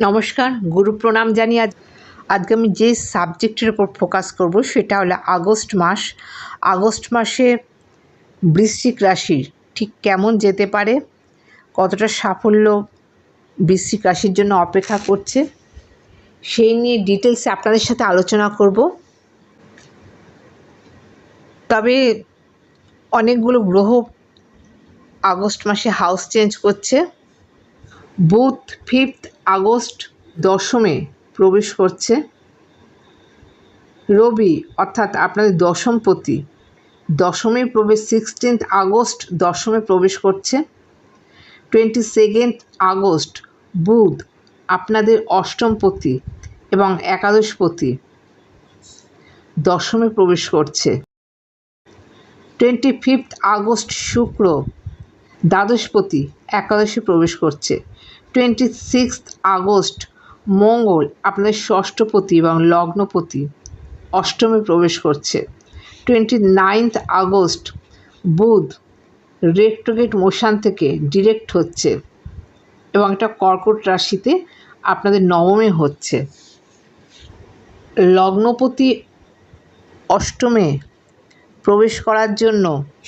নমস্কার, গুরু প্রণাম জানিয়ে আজ আজকে আমি যে সাবজেক্টের ওপর ফোকাস করব সেটা হলো আগস্ট মাস। আগস্ট মাসে বৃশ্চিক রাশি ঠিক কেমন যেতে পারে, কতটা সাফল্য বৃশ্চিক রাশির জন্য অপেক্ষা করছে, সেই নিয়ে ডিটেলসে আপনাদের সাথে আলোচনা করব। তবে অনেকগুলো গ্রহ আগস্ট মাসে হাউস চেঞ্জ করছে। বুধ ফিফথ আগস্ট দশমে প্রবেশ করছে। রবি, অর্থাৎ আপনাদের দশমপতি দশমে প্রবেশ সিক্সটিন্থ আগস্ট দশমে প্রবেশ করছে। টোয়েন্টি সেকেন্ড আগস্ট, বুধ আপনাদের অষ্টমপতি এবং একাদশপতি দশমে প্রবেশ করছে। টোয়েন্টি ফিফথ আগস্ট শুক্র দ্বাদশপতি একাদশে প্রবেশ করছে। টোয়েন্টি সিক্সথ আগস্ট মঙ্গল, আপনাদের ষষ্ঠপতি এবং লগ্নপতি, অষ্টমে প্রবেশ করছে। টোয়েন্টি নাইনথ আগস্ট বুধ রেক্টোগেট মোশান থেকে ডিরেক্ট হচ্ছে এবং এটা কর্কট রাশিতে আপনাদের নবমে হচ্ছে। লগ্নপতি অষ্টমে প্রবেশ করার জন্য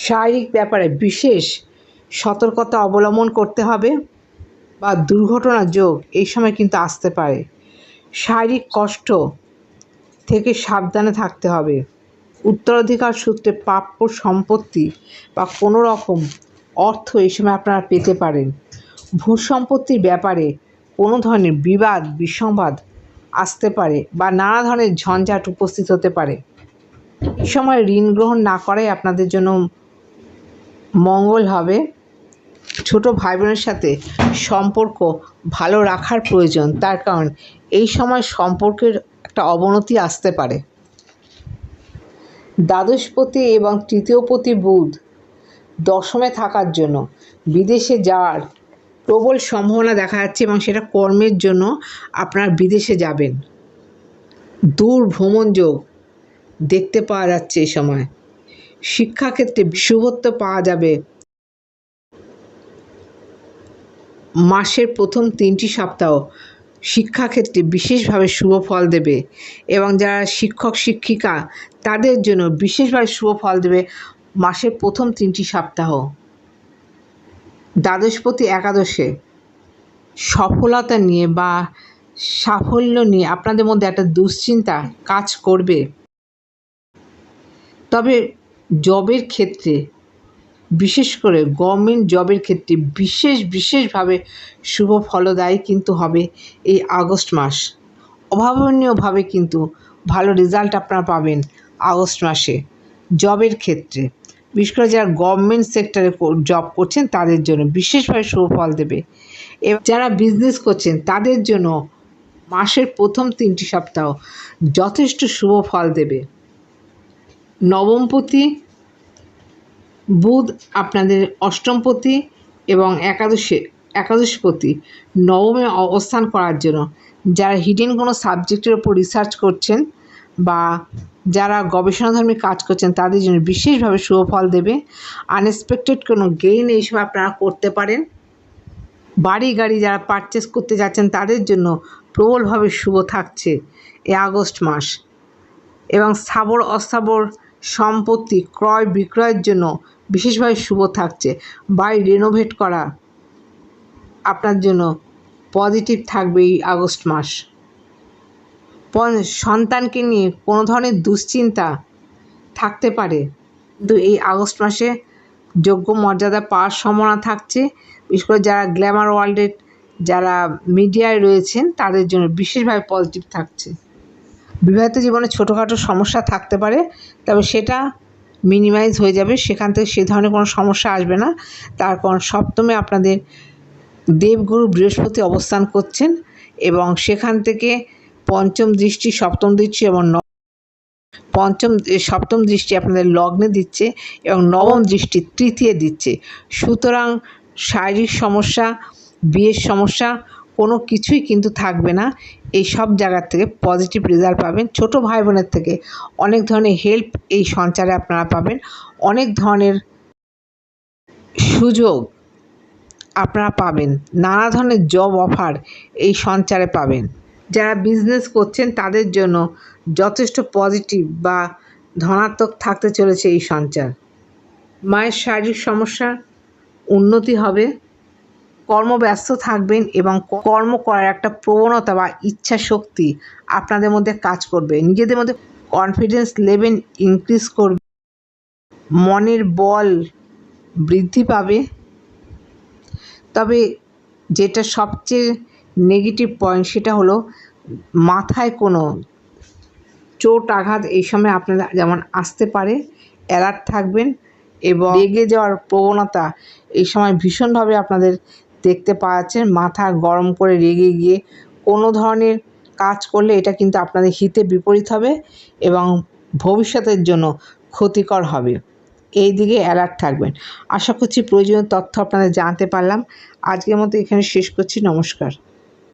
শারীরিক ব্যাপারে বিশেষ সতর্কতা অবলম্বন করতে হবে। বা দুর্ঘটনা যোগ এই সময় কিন্তু আসতে পারে। শারীরিক কষ্ট থেকে সাবধানে থাকতে হবে। উত্তরাধিকার সূত্রে প্রাপ্য সম্পত্তি বা কোনো রকম অর্থ এই সময় আপনারা পেতে পারেন। ভূ সম্পত্তির ব্যাপারে কোনো ধরনের বিবাদ, বিসংবাদ আসতে পারে বা নানা ধরনের ঝঞ্ঝাট উপস্থিত হতে পারে। এই সময় ঋণ গ্রহণ না করাই আপনাদের জন্য মঙ্গল হবে। ছোট ভাই বোনের সাথে সম্পর্ক ভালো রাখার প্রয়োজন। তার কারণ এই সময় সম্পর্কের একটা অবনতি আসতে পারে। দ্বাদশপতি এবং তৃতীয়পতি বুধ দশমে থাকার জন্য বিদেশে যাওয়ার প্রবল সম্ভাবনা দেখা যাচ্ছে এবং সেটা কর্মের জন্য আপনার বিদেশে যাবেন। দূর ভ্রমণ যোগ দেখতে পাওয়া যাচ্ছে এই সময়। শিক্ষাক্ষেত্রে শুভত্ব পাওয়া যাবে। মাসের প্রথম তিনটি সপ্তাহ শিক্ষাক্ষেত্রে বিশেষভাবে শুভ ফল দেবে এবং যারা শিক্ষক, শিক্ষিকা, তাদের জন্য বিশেষভাবে শুভ ফল দেবে মাসের প্রথম তিনটি সপ্তাহ। দ্বাদশপতি একাদশে সফলতা নিয়ে বা সাফল্য নিয়ে আপনাদের মধ্যে একটা দুশ্চিন্তা কাজ করবে। তবে জবের ক্ষেত্রে বিশেষ করে গভর্নমেন্ট জবের ক্ষেত্রে বিশেষ, বিশেষভাবে শুভ ফলদায়ী কিন্তু হবে এই আগস্ট মাস। অভাবনীয়ভাবে কিন্তু ভালো রেজাল্ট আপনারা পাবেন আগস্ট মাসে জবের ক্ষেত্রে। বিশেষ করে যারা গভর্নমেন্ট সেক্টরে জব করছেন তাদের জন্য বিশেষভাবে শুভ ফল দেবে। এবং যারা বিজনেস করছেন তাদের জন্য মাসের প্রথম তিনটি সপ্তাহ যথেষ্ট শুভ ফল দেবে। নবমপতি বুধ আপনাদের অষ্টমপতি এবং একাদশে একাদশপতি নবমে অবস্থান করার জন্য। যারা হিডেন কোনো সাবজেক্টের ওপর রিসার্চ করছেন বা যারা গবেষণাধর্মী কাজ করছেন, তাদের জন্য বিশেষভাবে শুভ ফল দেবে। আনএক্সপেক্টেড কোনো গেইন এই সময় আপনারা করতে পারেন। বাড়ি গাড়ি যারা পারচেস করতে যাচ্ছেন, তাদের জন্য প্রবলভাবে শুভ থাকছে এই আগস্ট মাস। এবং স্থাবর অস্থাবর সম্পত্তি ক্রয় বিক্রয়ের জন্য বিশেষভাবে শুভ থাকছে। বাড়ি রেনোভেট করা আপনার জন্য পজিটিভ থাকবে এই আগস্ট মাস। সন্তানকে নিয়ে কোনো ধরনের দুশ্চিন্তা থাকতে পারে। কিন্তু এই আগস্ট মাসে যোগ্য মর্যাদা পাওয়ার সম্ভাবনা থাকছে। বিশেষ করে যারা গ্ল্যামার ওয়ার্ল্ডের যারা মিডিয়ায় রয়েছেন, তাদের জন্য বিশেষভাবে পজিটিভ থাকছে। বিবাহিত জীবনে ছোটোখাটো সমস্যা থাকতে পারে, তবে সেটা মিনিমাইজ হয়ে যাবে। সেখান থেকে সে ধরনের কোনো সমস্যা আসবে না। তার কারণ সপ্তমে আপনাদের দেবগুরু বৃহস্পতি অবস্থান করছেন এবং সেখান থেকে পঞ্চম দৃষ্টি, সপ্তম দৃষ্টি এবং পঞ্চম সপ্তম দৃষ্টি আপনাদের লগ্নে দিচ্ছে এবং নবম দৃষ্টি তৃতীয় দিচ্ছে। সুতরাং শারীরিক সমস্যা, বিয়ের সমস্যা কোনো কিছুই কিন্তু থাকবে না। এই সব জায়গার থেকে পজিটিভ রেজাল্ট পাবেন। ছোট ভাই বোনের থেকে অনেক ধরনের হেল্প এই সঞ্চারে আপনারা পাবেন। অনেক ধরনের সুযোগ আপনারা পাবেন। নানা ধরনের জব অফার এই সঞ্চারে পাবেন। যারা বিজনেস করছেন, তাদের জন্য যথেষ্ট পজিটিভ বা ধনাত্মক থাকতে চলেছে এই সঞ্চার। মায়ের শারীরিক সমস্যার উন্নতি হবে। কর্মব্যস্ত থাকবেন এবং কর্ম করার একটা প্রবণতা বা ইচ্ছা শক্তি আপনাদের মধ্যে কাজ করবে। নিজেদের মধ্যে কনফিডেন্স লেভেল ইনক্রিজ করবে। মনের বল বৃদ্ধি পাবে। তবে যেটা সবচেয়ে নেগেটিভ পয়েন্ট সেটা হলো মাথায় কোনো চোট আঘাত এই সময় আপনারা যেমন আসতে পারে অ্যালার্ট থাকবেন এবং রেগে যাওয়ার প্রবণতা এই সময় ভীষণভাবে আপনাদের দেখতে পাচ্ছেন মাথা গরম করে রেগে গিয়ে কোনো ধরনের কাজ করলে এটা কিন্তু আপনাদের হিতে বিপরীত হবে এবং ভবিষ্যতের জন্য ক্ষতিকর হবে। এই দিকে অ্যালার্ট থাকবেন। আশা করছি প্রয়োজনীয় তথ্য আপনাদের জানতে পারলাম। আজকের মতো এখানে শেষ করছি। নমস্কার।